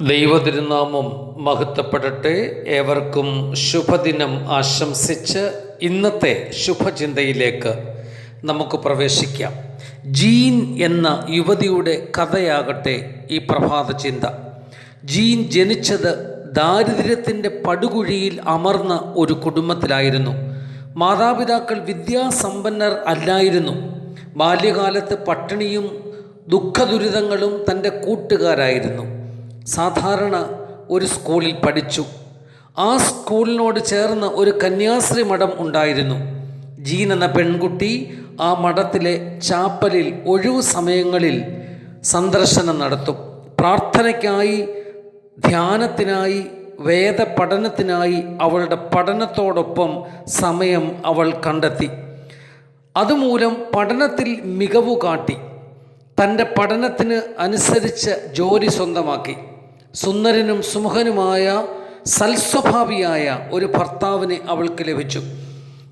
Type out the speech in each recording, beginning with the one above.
ദൈവതിരുനാമം മഹത്വപ്പെടട്ടെ. ഏവർക്കും ശുഭദിനം ആശംസിച്ച് ഇന്നത്തെ ശുഭചിന്തയിലേക്ക് നമുക്ക് പ്രവേശിക്കാം. ജീൻ എന്ന യുവതിയുടെ കഥയാകട്ടെ ഈ പ്രഭാത ചിന്ത. ജീൻ ജനിച്ചത് ദാരിദ്ര്യത്തിന്റെ പടുകുഴിയിൽ അമർന്ന ഒരു കുടുംബത്തിലായിരുന്നു. മാതാപിതാക്കൾ വിദ്യാസമ്പന്നർ അല്ലായിരുന്നു. ബാല്യകാലത്ത് പട്ടിണിയും ദുഃഖദുരിതങ്ങളും തന്റെ കൂട്ടുകാരായിരുന്നു. സാധാരണ ഒരു സ്കൂളിൽ പഠിച്ചു. ആ സ്കൂളിനോട് ചേർന്ന ഒരു കന്യാസ്ത്രീ മഠം ഉണ്ടായിരുന്നു. ജീൻ എന്ന പെൺകുട്ടി ആ മഠത്തിലെ ചാപ്പലിൽ ഒഴിവു സമയങ്ങളിൽ സന്ദർശനം നടത്തും. പ്രാർത്ഥനയ്ക്കായി ധ്യാനത്തിനായി വേദപഠനത്തിനായി അവളുടെ പഠനത്തോടൊപ്പം സമയം അവൾ കണ്ടെത്തി. അതുമൂലം പഠനത്തിൽ മികവ് കാട്ടി തന്റെ പഠനത്തിന് അനുസരിച്ച് ജോലി സ്വന്തമാക്കി. സുന്ദരനും സുമുഖനുമായ സൽസ്വഭാവിയായ ഒരു ഭർത്താവിനെ അവൾക്ക് ലഭിച്ചു.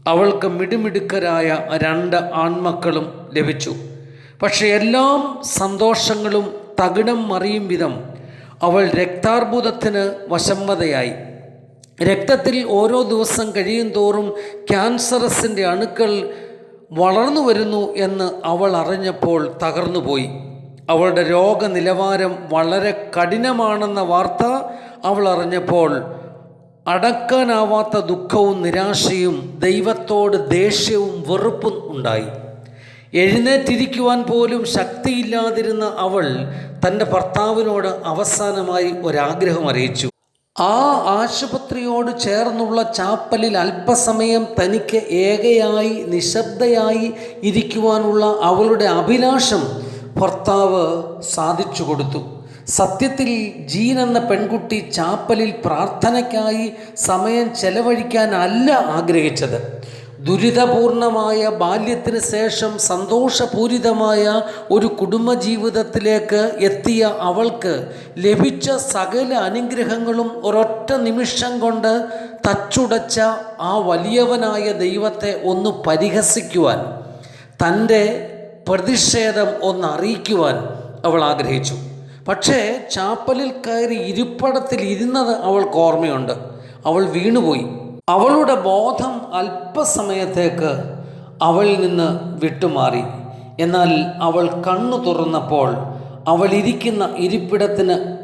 അവൾക്ക് മിടുമിടുക്കരായ രണ്ട് ആൺമക്കളും ലഭിച്ചു. പക്ഷേ എല്ലാം സന്തോഷങ്ങളും തകിടം മറിയും വിധം അവൾ രക്താർബുദത്തിന് വശംവതയായി. രക്തത്തിൽ ഓരോ ദിവസം കഴിയും തോറും ക്യാൻസറസിന്റെ അണുക്കൾ വളർന്നു വരുന്നു എന്ന് അവൾ അറിഞ്ഞപ്പോൾ തകർന്നുപോയി. അവളുടെ രോഗനിലവാരം വളരെ കഠിനമാണെന്ന വാർത്ത അവൾ അറിഞ്ഞപ്പോൾ അടക്കാനാവാത്ത ദുഃഖവും നിരാശയും ദൈവത്തോട് ദേഷ്യവും വെറുപ്പും ഉണ്ടായി. എഴുന്നേറ്റിരിക്കുവാൻ പോലും ശക്തിയില്ലാതിരുന്ന അവൾ തന്റെ ഭർത്താവിനോട് അവസാനമായി ഒരാഗ്രഹം അറിയിച്ചു. ആ ആശുപത്രിയോട് ചേർന്നുള്ള ചാപ്പലിൽ അല്പസമയം തനിക്ക് ഏകയായി നിശബ്ദയായി ഇരിക്കുവാനുള്ള അവളുടെ അഭിലാഷം ഭർത്താവ് സാധിച്ചു കൊടുത്തു. സത്യത്തിൽ ജീൻ എന്ന പെൺകുട്ടി ചാപ്പലിൽ പ്രാർത്ഥനയ്ക്കായി സമയം ചെലവഴിക്കാനല്ല ആഗ്രഹിച്ചത്. ദുരിതപൂർണമായ ബാല്യത്തിന് ശേഷം സന്തോഷപൂരിതമായ ഒരു കുടുംബജീവിതത്തിലേക്ക് എത്തിയ അവൾക്ക് ലഭിച്ച സകല അനുഗ്രഹങ്ങളും ഒരൊറ്റ നിമിഷം കൊണ്ട് തച്ചുടച്ച ആ വലിയവനായ ദൈവത്തെ ഒന്ന് പരിഹസിക്കുവാൻ. തന്റെ പ്രതിഷേധം ഒന്ന് അറിയിക്കുവാൻ അവൾ ആഗ്രഹിച്ചു. പക്ഷേ ചാപ്പലിൽ കയറി ഇരിപ്പടത്തിൽ ഇരുന്നത് അവൾക്ക് ഓർമ്മയുണ്ട്. അവൾ വീണുപോയി. അവളുടെ ബോധം അല്പസമയത്തേക്ക് അവളിൽ നിന്ന് വിട്ടുമാറി. എന്നാൽ അവൾ കണ്ണു തുറന്നപ്പോൾ അവൾ ഇരിക്കുന്ന ഇരിപ്പിടത്തിന്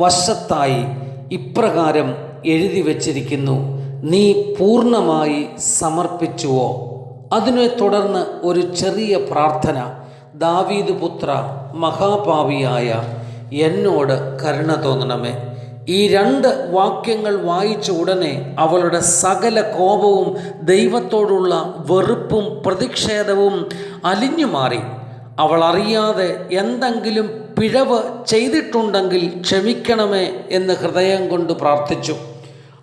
വശത്തായി ഇപ്രകാരം എഴുതി വച്ചിരിക്കുന്നു. നീ പൂർണമായി സമർപ്പിച്ചുവോ? അതിനെ തുടർന്ന് ഒരു ചെറിയ പ്രാർത്ഥന. ദാവീദ് പുത്ര മഹാപാവിയായ എന്നോട് കരുണ തോന്നണമേ. ഈ രണ്ട് വാക്യങ്ങൾ വായിച്ച ഉടനെ അവളുടെ സകല കോപവും ദൈവത്തോടുള്ള വെറുപ്പും പ്രതിഷേധവും അലിഞ്ഞു മാറി. അവൾ അറിയാതെ എന്തെങ്കിലും പിഴവ് ചെയ്തിട്ടുണ്ടെങ്കിൽ ക്ഷമിക്കണമേ എന്ന് ഹൃദയം കൊണ്ട് പ്രാർത്ഥിച്ചു.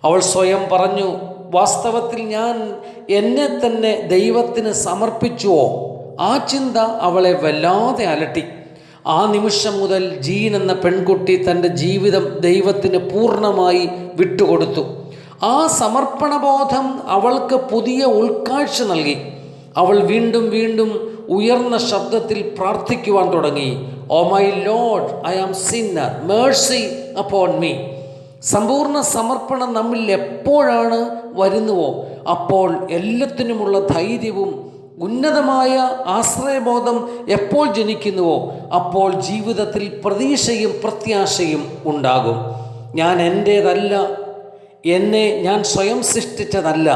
അവൾ സ്വയം പറഞ്ഞു വാസ്തവത്തിൽ ഞാൻ എന്നെ തന്നെ ദൈവത്തിന് സമർപ്പിച്ചുവോ? ആ ചിന്ത അവളെ വല്ലാതെ അലട്ടി. ആ നിമിഷം മുതൽ ജീൻ എന്ന പെൺകുട്ടി തന്റെ ജീവിതം ദൈവത്തിന് പൂർണമായി വിട്ടുകൊടുത്തു. ആ സമർപ്പണബോധം അവൾക്ക് പുതിയ ഉൾക്കാഴ്ച നൽകി. അവൾ വീണ്ടും വീണ്ടും ഉയർന്ന ശബ്ദത്തിൽ പ്രാർത്ഥിക്കുവാൻ തുടങ്ങി. ഓ my lord I am sinner. Mercy upon me. സമ്പൂർണ സമർപ്പണം നമ്മിൽ എപ്പോഴാണ് വരുന്നുവോ അപ്പോൾ എല്ലാത്തിനുമുള്ള ധൈര്യവും ഉന്നതമായ ആശ്രയബോധം എപ്പോൾ ജനിക്കുന്നുവോ അപ്പോൾ ജീവിതത്തിൽ പ്രതീക്ഷയും പ്രത്യാശയും ഉണ്ടാകും. ഞാൻ എന്റേതല്ല എന്നെ ഞാൻ സ്വയം സൃഷ്ടിച്ചതല്ല.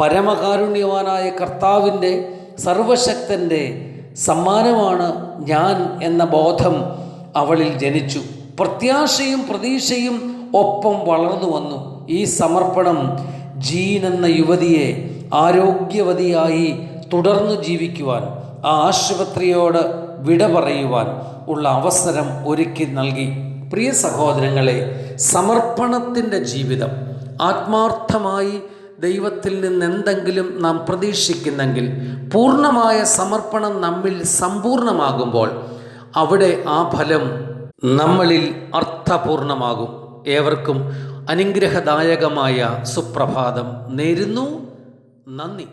പരമകാരുണ്യവാനായ കർത്താവിന്റെ സർവശക്തന്റെ സമ്മാനമാണ് ഞാൻ എന്ന ബോധം അവളിൽ ജനിച്ചു. പ്രത്യാശയും പ്രതീക്ഷയും ഒപ്പം വളർന്നു വന്നു. ഈ സമർപ്പണം ജീൻ എന്ന യുവതിയെ ആരോഗ്യവതിയായി തുടർന്നു ജീവിക്കുവാൻ ആ ആശുപത്രിയോട് വിട പറയുവാൻ ഉള്ള അവസരം ഒരുക്കി നൽകി. പ്രിയ സഹോദരങ്ങളെ സമർപ്പണത്തിന്റെ ജീവിതം ആത്മാർത്ഥമായി ദൈവത്തിൽ നിന്ന് എന്തെങ്കിലും നാം പ്രതീക്ഷിക്കുന്നെങ്കിൽ പൂർണമായ സമർപ്പണം നമ്മിൽ സമ്പൂർണമാകുമ്പോൾ അവിടെ ആ ഫലം നമ്മളിൽ അർത്ഥപൂർണമാകും. ഏവർക്കും അനുഗ്രഹദായകമായ സുപ്രഭാതം നേരുന്നു. നന്ദി.